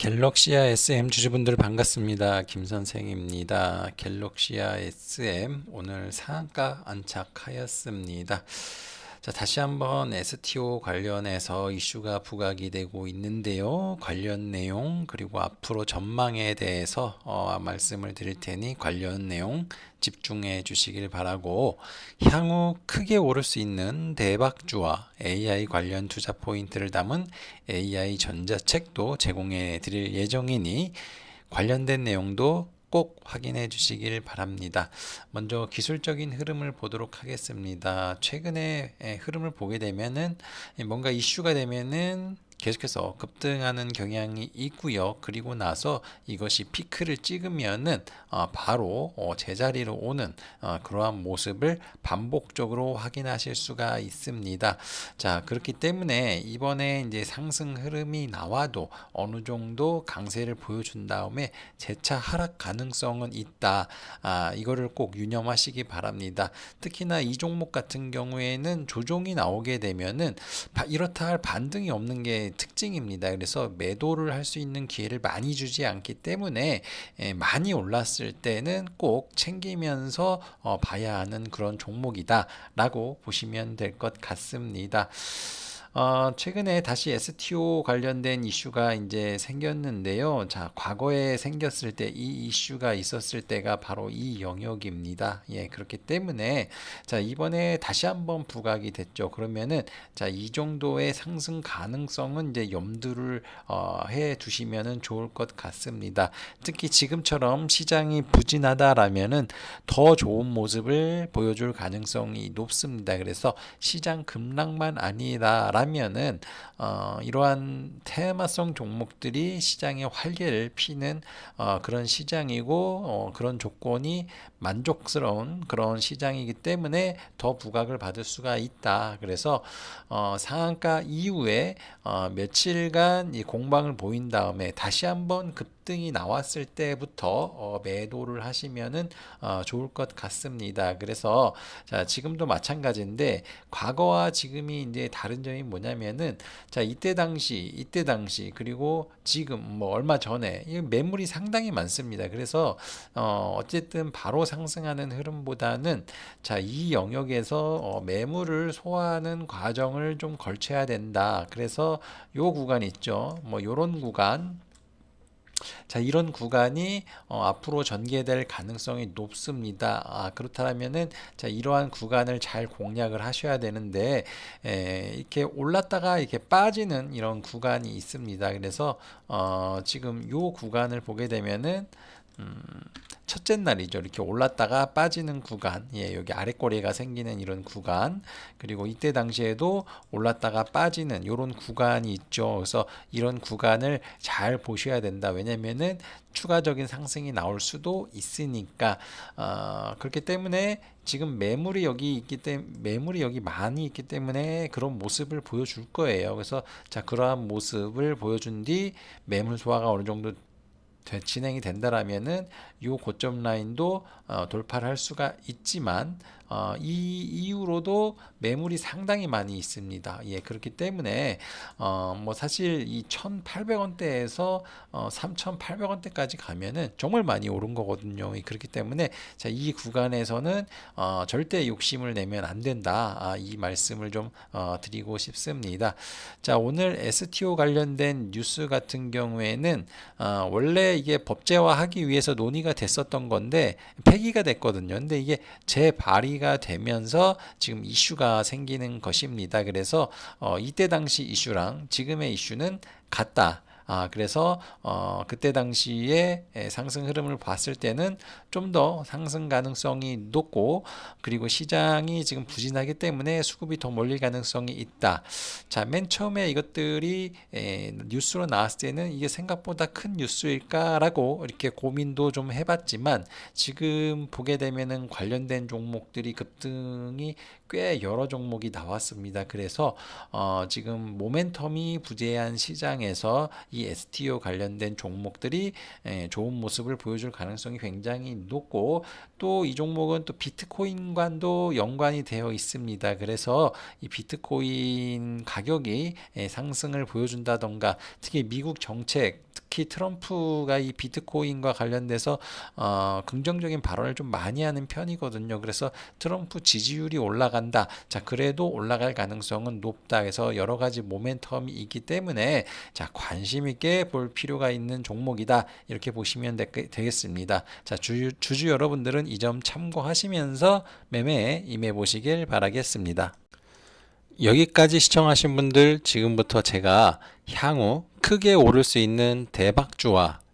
갤럭시아 SM 주주분들 반갑습니다. 김 선생입니다. 갤럭시아 SM 오늘 상한가 안착하였습니다. 자, 다시 한번 STO 관련해서 이슈가 부각이 되고 있는데요. 관련 내용 그리고 앞으로 전망에 대해서 어, 말씀을 드릴 테니 관련 내용 집중해 주시길 바라고 향후 크게 오를 수 있는 대박주와 AI 관련 투자 포인트를 담은 AI 전자책도 제공해 드릴 예정이니 관련된 내용도 꼭 확인해 주시길 바랍니다. 먼저 기술적인 흐름을 보도록 하겠습니다. 최근에 흐름을 보게 되면은 뭔가 이슈가 되면은 계속해서 급등하는 경향이 있고요. 그리고 나서 이것이 피크를 찍으면은 어, 바로 어, 제자리로 오는 어, 그러한 모습을 반복적으로 확인하실 수가 있습니다. 자 그렇기 때문에 이번에 이제 상승 흐름이 나와도 어느 정도 강세를 보여준 다음에 재차 하락 가능성은 있다. 아, 이거를 꼭 유념하시기 바랍니다. 특히나 이 종목 같은 경우에는 조종이 나오게 되면은 이렇다 할 반등이 없는 게 특징입니다. 그래서 매도를 할 수 있는 기회를 많이 주지 않기 때문에 예, 많이 올랐을 때는 꼭 챙기면서 어, 봐야 하는 그런 종목이다라고 보시면 될 것 같습니다. 어, 최근에 다시 STO 관련된 이슈가 이제 생겼는데요. 자, 과거에 생겼을 때 이 이슈가 있었을 때가 바로 이 영역입니다. 예, 그렇기 때문에 자, 이번에 다시 한번 부각이 됐죠. 그러면은 자, 이 정도의 상승 가능성은 이제 염두를 어, 해 두시면은 좋을 것 같습니다. 특히 지금처럼 시장이 부진하다라면은 더 좋은 모습을 보여줄 가능성이 높습니다. 그래서 시장 급락만 아니라 라면은 어, 이러한 테마성 종목들이 시장에 활기를 피는 어, 그런 시장이고 어, 그런 조건이 만족스러운 그런 시장이기 때문에 더 부각을 받을 수가 있다. 그래서 어, 상한가 이후에 어, 며칠간 이 공방을 보인 다음에 다시 한번 급 등이 나왔을 때부터 어, 매도를 하시면은 어, 좋을 것 같습니다. 그래서 자, 지금도 마찬가지인데 과거와 지금이 이제 다른 점이 뭐냐면은 자 이때 당시 이때 당시 그리고 지금 뭐 얼마 전에 이 매물이 상당히 많습니다. 그래서 어 어쨌든 바로 상승하는 흐름보다는 자 이 영역에서 어 매물을 소화하는 과정을 좀 걸쳐야 된다. 그래서 요 구간 있죠. 뭐 요런 구간 자, 이런 구간이 어, 앞으로 전개될 가능성이 높습니다. 아, 그렇다면은 자, 이러한 구간을 잘 공략을 하셔야 되는데 에, 이렇게 올랐다가 이렇게 빠지는 이런 구간이 있습니다. 그래서 어, 지금 요 구간을 보게 되면은 음, 첫째 날이죠. 이렇게 올랐다가 빠지는 구간, 예, 여기 아래꼬리가 생기는 이런 구간, 그리고 이때 당시에도 올랐다가 빠지는 이런 구간이 있죠. 그래서 이런 구간을 잘 보셔야 된다. 왜냐면은 추가적인 상승이 나올 수도 있으니까 어, 그렇기 때문에 지금 매물이 여기 있기 때문에 매물이 여기 많이 있기 때문에 그런 모습을 보여줄 거예요. 그래서 자 그러한 모습을 보여준 뒤 매물 소화가 어느 정도 진행이 된다라면은 이 고점 라인도 어, 돌파를 할 수가 있지만 어, 이 이후로도 매물이 상당히 많이 있습니다. 예, 그렇기 때문에 어, 뭐 사실 이 1,800원대에서 어, 3,800원대까지 가면은 정말 많이 오른 거거든요. 예, 그렇기 때문에 자, 이 구간에서는 어, 절대 욕심을 내면 안 된다. 아, 이 말씀을 좀 어, 드리고 싶습니다. 자, 오늘 STO 관련된 뉴스 같은 경우에는 어, 원래 이게 법제화하기 위해서 논의가 됐었던 건데 폐기가 됐거든요. 근데 이게 재발의 정리가 되면서 지금 이슈가 생기는 것입니다. 그래서 어, 이때 당시 이슈랑 지금의 이슈는 같다. 아, 그래서 어, 그때 당시에 상승 흐름을 봤을 때는 좀 더 상승 가능성이 높고 그리고 시장이 지금 부진하기 때문에 수급이 더 몰릴 가능성이 있다. 자, 맨 처음에 이것들이 에, 뉴스로 나왔을 때는 이게 생각보다 큰 뉴스일까라고 이렇게 고민도 좀 해봤지만 지금 보게 되면은 관련된 종목들이 급등이 꽤 여러 종목이 나왔습니다. 그래서 어, 지금 모멘텀이 부재한 시장에서 이이 STO 관련된 종목들이 예, 좋은 모습을 보여줄 가능성이 굉장히 높고 또 이 종목은 또 비트코인과도 연관이 되어 있습니다. 그래서 이 비트코인 가격이 예, 상승을 보여준다던가 특히 미국 정책 특히 트럼프가 이 비트코인과 관련돼서 어, 긍정적인 발언을 좀 많이 하는 편이거든요. 그래서 트럼프 지지율이 올라간다. 자, 그래도 올라갈 가능성은 높다. 그래서 여러 가지 모멘텀이 있기 때문에 자, 관심 있게 볼 필요가 있는 종목이다. 이렇게 보시면 되, 되겠습니다. 자, 주, 주주 여러분들은 이 점 참고하시면서 매매에 임해 보시길 바라겠습니다. 여기까지 시청하신 분들 지금부터 제가 향후 크게 오를 수 있는 대박주와